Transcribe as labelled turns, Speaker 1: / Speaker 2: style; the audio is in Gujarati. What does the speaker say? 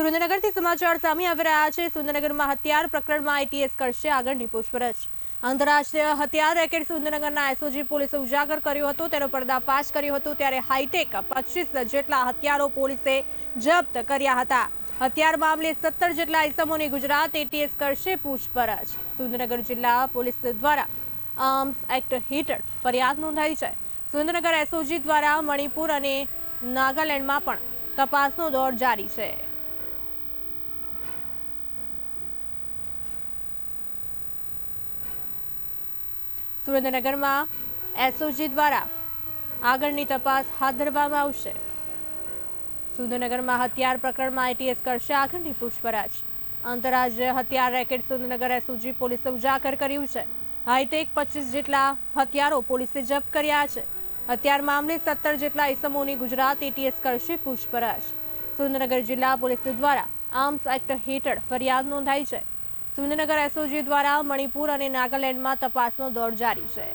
Speaker 1: સુરેન્દ્રનગરથી સમાચાર સામે આવી રહ્યા છે. સુરેન્દ્રનગરમાં હત્યાર પ્રકરણમાં આઈટીએસ કરશે આગળની પૂછપરછ આંતરરાષ્ટ્રીય હથિયાર રેકેટ સુરેન્દ્રનગરના એસઓજી પોલીસે ઉજાગર કર્યો હતો. તેનો પર્દાફાશ કર્યો હતો ત્યારે હાઈટેક પચીસ જેટલા હથિયારો પોલીસે જપ્ત કર્યા હતા. હથિયાર મામલે સત્તર જેટલા ઇસમોની ગુજરાત એટીએસ કરશે પૂછપરછ. સુરેન્દ્રનગર જિલ્લા પોલીસ દ્વારા આર્મ્સ એક્ટ હેઠળ ફરિયાદ નોંધાઈ છે. સુરેન્દ્રનગર એસઓજી દ્વારા મણિપુર અને નાગાલેન્ડમાં પણ તપાસનો દોર જારી છે. સુરેન્દ્રનગરમાં એસઓજી દ્વારા આગળની તપાસ હાથ ધરવામાં આવશે. સુરેન્દ્રનગરમાં હથિયાર પ્રકરણમાં આઈટીએસ કરશે આગળની પૂછપરછ. આંતરરાજ્ય હથિયાર રેકેટ સુરેન્દ્રનગર એસઓજી પોલીસે ઉજાગર કર્યું છે. હાઈટેક પચીસ જેટલા હથિયારો પોલીસે જપ્ત કર્યા છે. હથિયાર મામલે સત્તર જેટલા ઇસમોની ગુજરાત એટીએસ કરશે પૂછપરછ. સુરેન્દ્રનગર જિલ્લા પોલીસ દ્વારા આર્મ્સ એક્ટ હેઠળ ફરિયાદ નોંધાઈ છે. સુરેન્દ્રનગર એસઓજી દ્વારા મણિપુર અને નાગાલેન્ડમાં તપાસનો દોર જારી છે.